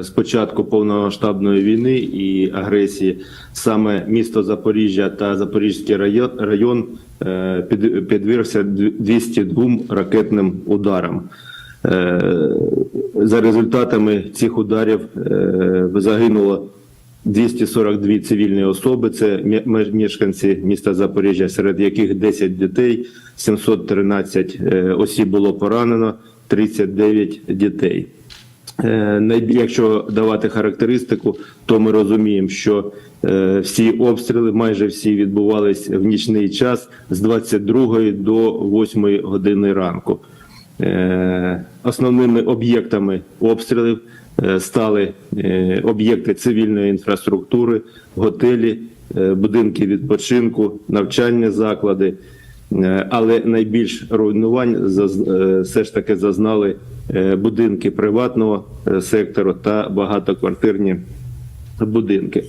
З початку повномасштабної війни і агресії саме місто Запоріжжя та Запорізький район, район е, під, підвергся 202 ракетним ударам. Е, За результатами цих ударів е, загинуло 242 цивільні особи. Це мешканці міста Запоріжжя, серед яких 10 дітей, 713 е, осіб було поранено, 39 дітей. Е, Якщо давати характеристику, то ми розуміємо, що е, всі обстріли, майже всі відбувались в нічний час з 22 до 8 години ранку. Е, Основними об'єктами обстрілів стали об'єкти цивільної інфраструктури, готелі, будинки відпочинку, навчальні заклади. Е, Але найбільш руйнувань е, все ж таки зазнали е, будинки приватного сектору та багатоквартирні будинки.